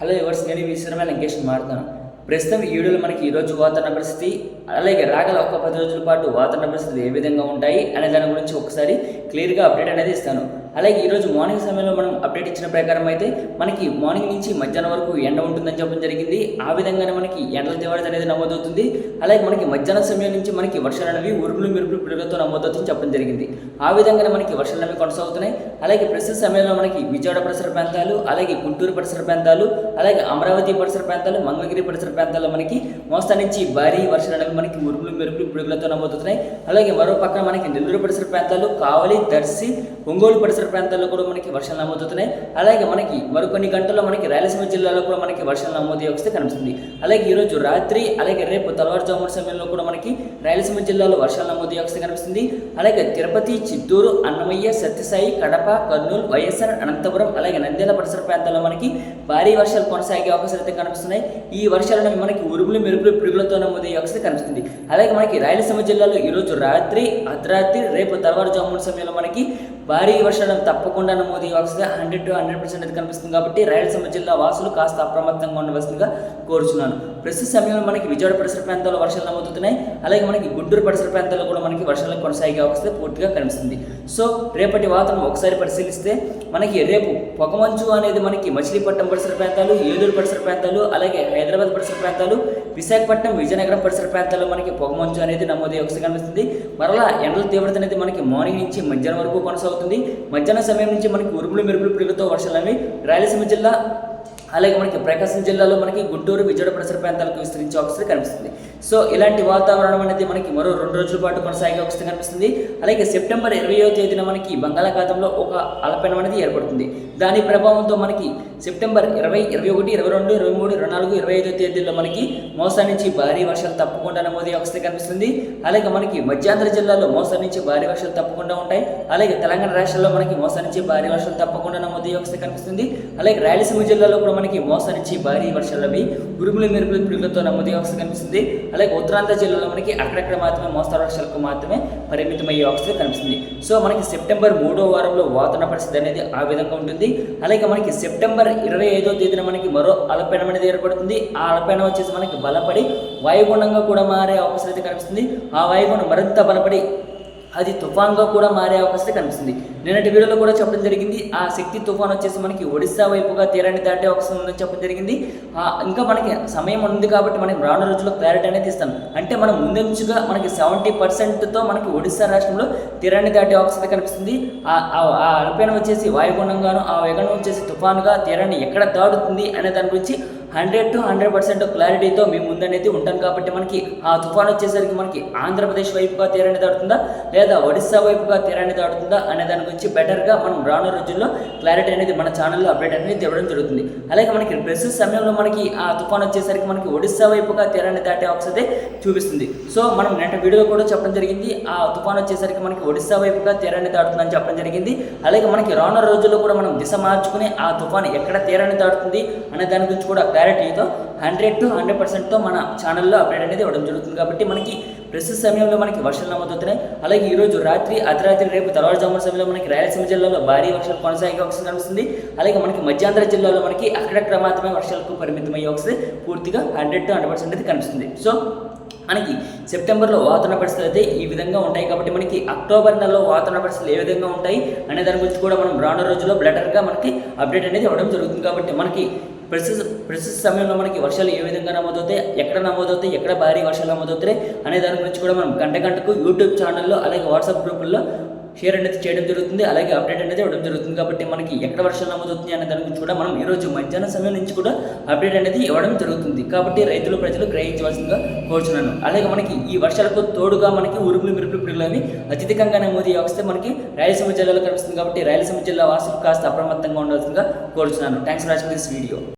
Hello ఎవర్స్ నేను విశ్రమ లంకేష్ మారుతాను ప్రస్తుతం ఈ వీడియోలో మనకి ఈరోజు వాతావరణ పరిస్థితి అలాగే రాగల ఒక పది రోజుల పాటు వాతావరణ పరిస్థితులు ఏ విధంగా ఉంటాయి అనే దాని గురించి ఒకసారి క్లియర్గా అప్డేట్ అనేది ఇస్తాను. అలాగే ఈరోజు మార్నింగ్ సమయంలో మనం అప్డేట్ ఇచ్చిన ప్రకారం అయితే మనకి మార్నింగ్ నుంచి మధ్యాహ్నం వరకు ఎండ ఉంటుందని చెప్పడం జరిగింది. ఆ విధంగానే మనకి ఎండల తీవ్రత అనేది నమోదవుతుంది. అలాగే మనకి మధ్యాహ్నం సమయం నుంచి మనకి వర్షాలు అనేవి ఉరుములు మెరుపులు పిడుగులతో నమోదవుతుందని చెప్పడం జరిగింది. ఆ విధంగానే మనకి వర్షాలు అనేవి కొనసాగుతున్నాయి. అలాగే ప్రస్తుత సమయంలో మనకి విజయవాడ పరిసర ప్రాంతాలు అలాగే గుంటూరు పరిసర ప్రాంతాలు అలాగే అమరావతి పరిసర ప్రాంతాలు మంగళగిరి పరిసర ప్రాంతాల్లో మనకి మోస్తా నుంచి భారీ వర్షాలు అనేవి మనకి ఉరుములు మెరుపులు పిడుగులతో నమోదవుతున్నాయి. అలాగే మరో పక్కన మనకి నెల్లూరు పరిసర ప్రాంతాలు కావలి దర్శి ఒంగోలు పరిసర ప్రాంతాల్లో కూడా మనకి వర్షాలు నమోదవుతున్నాయి. అలాగే మనకి మరికొన్ని గంటల్లో మనకి రాయలసీమ జిల్లాలో కూడా మనకి వర్షాలు నమోదు వస్తే కనిపిస్తుంది. అలాగే ఈరోజు రాత్రి అలాగే రేపు తెల్లవారుజామున సమయంలో కూడా మనకి రాయలసీమ జిల్లాలో వర్షాలు నమోదు వస్తే కనిపిస్తుంది. అలాగే తిరుపతి చిత్తూరు అన్నమయ్య సత్యసాయి కడప కర్నూలు వైఎస్ఆర్ అనంతపురం అలాగే నంద్యాల పరిసర ప్రాంతాల్లో మనకి భారీ వర్షాలు కొనసాగే అవకాశాలు అయితే కనిపిస్తున్నాయి. ఈ వర్షాలు మనకి ఉరుములు మెరుపులు పిడుగులతో నమోదయ్యే అవకాశం కనిపిస్తుంది. అలాగే మనకి రాయలసీమ జిల్లాలో ఈరోజు రాత్రి అర్ధరాత్రి రేపు తెల్లవారుజామున సమయంలో మనకి భారీ వర్షాలు తప్పకుండా నమోదు అవకాశం హండ్రెడ్ టు హండ్రెడ్ పర్సెంట్ అయితే కనిపిస్తుంది కాబట్టి రాయలసీమ జిల్లా వాసులు కాస్త అప్రమత్తంగా ఉండవలసిందిగా కోరుచున్నాను. ప్రస్తుత సమయంలో మనకి విజయవాడ పరిసర ప్రాంతాల్లో వర్షాలు నమోదుతున్నాయి అలాగే మనకి గుంటూరు పరిసర ప్రాంతాల్లో కూడా మనకి వర్షాలు కొనసాగే అవకాశం పూర్తిగా కనిపిస్తుంది. సో రేపటి వాతావరణం ఒకసారి పరిశీలిస్తే మనకి రేపు పొగమంచు అనేది మనకి మచిలీపట్నం పరిసర ప్రాంతాలు ఏలూరు పరిసర ప్రాంతాలు అలాగే హైదరాబాద్ పరిసర ప్రాంతాలు విశాఖపట్నం విజయనగరం పరిసర ప్రాంతాల్లో మనకి పొగమంచు అనేది నమోదయ్యే అవకాశం కనిపిస్తుంది. మరలా ఎండల తీవ్రత అనేది మనకి మార్నింగ్ నుంచి మధ్యాహ్నం వరకు కొనసాగుతుంది. మధ్యాహ్నం సమయం నుంచి మనకి ఉరుములు మెరుపులు పిడుగుతో వర్షాలు అనేవి రాయలసీమ జిల్లా అలాగే మనకి ప్రకాశం జిల్లాలో మనకి గుంటూరు విజయవాడ పరిసర ప్రాంతాలకు విస్తరించే అవకాశం కనిపిస్తుంది. సో ఇలాంటి వాతావరణం అనేది మనకి మరో రెండు రోజుల పాటు కొనసాగే అవకాశం కనిపిస్తుంది. అలాగే సెప్టెంబర్ ఇరవయో తేదీన మనకి బంగాళాఖాతంలో ఒక అలపెన అనేది ఏర్పడుతుంది. దాని ప్రభావంతో మనకి సెప్టెంబర్ ఇరవై ఇరవై ఒకటి ఇరవై రెండు ఇరవై మూడు ఇరవై నాలుగు ఇరవై ఐదో తేదీల్లో మనకి మోసా నుంచి భారీ వర్షాలు తప్పకుండా నమోదయ్యే అవకాశం కనిపిస్తుంది. అలాగే మనకి మధ్యాంధ్ర జిల్లాలో మోసా నుంచి భారీ వర్షాలు తప్పకుండా ఉంటాయి. అలాగే తెలంగాణ రాష్ట్రంలో మనకి మోసా నుంచి భారీ వర్షాలు తప్పకుండా నమోదయ్యే అవకాశం కనిపిస్తుంది. అలాగే రాయలసీమ జిల్లాలో కూడా మనకి మోసరించి భారీ వర్షాలు అవి ఉరుములు మెరుపులు పిడుగులతో నమోదు అవకాశం కనిపిస్తుంది. అలాగే ఉత్తరాంధ్ర జిల్లాలో మనకి అక్కడక్కడ మాత్రమే మోస్తరు వర్షాలకు మాత్రమే పరిమితమయ్యే అవకాశం కనిపిస్తుంది. సో మనకి సెప్టెంబర్ మూడో వారంలో వాతావరణ పరిస్థితి అనేది ఆ విధంగా ఉంటుంది. అలాగే మనకి సెప్టెంబర్ ఇరవై ఐదో తేదీన మనకి మరో అల్పపీడనం అనేది ఏర్పడుతుంది. ఆ అల్పపీడనం వచ్చేసి మనకి బలపడి వాయుగుణంగా కూడా మారే అవకాశం అయితే కనిపిస్తుంది. ఆ వాయుగుణం మరింత బలపడి అది తుఫాన్గా కూడా మారే అవకాశం కనిపిస్తుంది. నిన్నటి వీడియోలో కూడా చెప్పడం జరిగింది. ఆ శక్తి తుఫాన్ వచ్చేసి మనకి ఒడిశా వైపుగా తీరాన్ని దాటే అవకాశం ఉందని చెప్పడం జరిగింది. ఇంకా మనకి సమయం ఉంది కాబట్టి మనం రాను రోజుల్లో క్లారిటీ అనేది ఇస్తాం. అంటే మనం ముందంచుగా మనకి సెవెంటీ పర్సెంట్తో మనకి ఒడిశా రాష్ట్రంలో తీరాన్ని దాటే అవకాశం కనిపిస్తుంది. ఆ ఆ- అల్పీనం వచ్చేసి వాయుగుండంగాను ఆ వేగం వచ్చేసి తుఫానుగా తీరాన్ని ఎక్కడ దాటుతుంది అనే దాని గురించి హండ్రెడ్ టు హండ్రెడ్ పర్సెంట్ క్లారిటీతో మీ ముందనేది ఉంటాను కాబట్టి మనకి ఆ తుఫాన్ వచ్చేసరికి మనకి ఆంధ్రప్రదేశ్ వైపుగా తీరాన్ని దాటుతుందా? లేదా ఒడిస్సా వైపుగా తీరాన్ని దాటుతుందా? అనే దాని గురించి బెటర్గా మనం రానున్న రోజుల్లో క్లారిటీ అనేది మన ఛానల్లో అప్డేట్ అనేది ఇవ్వడం జరుగుతుంది. అలాగే మనకి ప్రస్తుత సమయంలో మనకి ఆ తుఫాన్ వచ్చేసరికి మనకి ఒడిస్సా వైపుగా తీరాన్ని దాటే అవకాశం చూపిస్తుంది. సో మనం నేటి వీడియో కూడా చెప్పడం జరిగింది. ఆ తుఫాన్ వచ్చేసరికి మనకి ఒడిస్సా వైపుగా తీరాన్ని దాటుతుందని చెప్పడం జరిగింది. అలాగే మనకి రానున్న రోజుల్లో కూడా మనం దిశ మార్చుకుని ఆ తుఫాన్ ఎక్కడ తీరాన్ని దాటుతుంది? అనే దాని గురించి కూడా క్లారిటీతో హండ్రెడ్ టు హండ్రెడ్ పర్సెంట్తో మన ఛానల్లో అప్డేట్ అనేది ఇవ్వడం జరుగుతుంది. కాబట్టి మనకి ప్రస్తుత సమయంలో మనకి వర్షాలు నమోదవుతున్నాయి. అలాగే ఈరోజు రాత్రి అర్ధరాత్రి రేపు తెల్లవారుజామున సమయంలో మనకి రాయలసీమ జిల్లాలో భారీ వర్షాలు కొనసాగే అవకాశం కనిపిస్తుంది. అలాగే మనకి మధ్యాంధ్ర జిల్లాలో మనకి అక్కడక్కడ మాత్రమే వర్షాలకు పరిమితమయ్యే అవకాశం పూర్తిగా హండ్రెడ్ టు హండ్రెడ్ పర్సెంట్ అయితే కనిపిస్తుంది. సో మనకి సెప్టెంబర్లో వాతావరణ పరిస్థితులు అయితే ఈ విధంగా ఉంటాయి. కాబట్టి మనకి అక్టోబర్ నెలలో వాతావరణ పరిస్థితులు ఏ విధంగా ఉంటాయి? అనే దాని గురించి కూడా మనం రానున్న రోజుల్లో బ్లటర్గా మనకి అప్డేట్ అనేది ఇవ్వడం జరుగుతుంది. కాబట్టి మనకి ప్రస్తుత ప్రస్తుత సమయంలో మనకి వర్షాలు ఏ విధంగా నమోదవుతాయి ఎక్కడ నమోదవుతాయి ఎక్కడ భారీ వర్షాలు నమోదవుతాయి అనే దాని గురించి కూడా మనం గంట గంటకు యూట్యూబ్ ఛానల్లో అలాగే వాట్సాప్ గ్రూపుల్లో షేర్ అనేది చేయడం జరుగుతుంది అలాగే అప్డేట్ అనేది ఇవ్వడం జరుగుతుంది. కాబట్టి మనకి ఎక్కడ వర్షాలు నమోదవుతుంది అనే దాని గురించి కూడా మనం ఈరోజు మధ్యాహ్నం సమయం నుంచి కూడా అప్డేట్ అనేది ఇవ్వడం జరుగుతుంది. కాబట్టి రైతులు ప్రజలు గ్రహించవలసిందిగా కోరుచున్నాను. అలాగే మనకి ఈ వర్షాలకు తోడుగా మనకి ఉరుములు మెరుపులు పిడుగులవి అత్యధికంగా నమోదు వస్తే మనకి రాయలసీమ జిల్లాలో కనిపిస్తుంది. కాబట్టి రాయలసీమ జిల్లా వాసులు కాస్త అప్రమత్తంగా ఉండాల్సిందిగా కోరుచున్నాను. Thanks for watching this video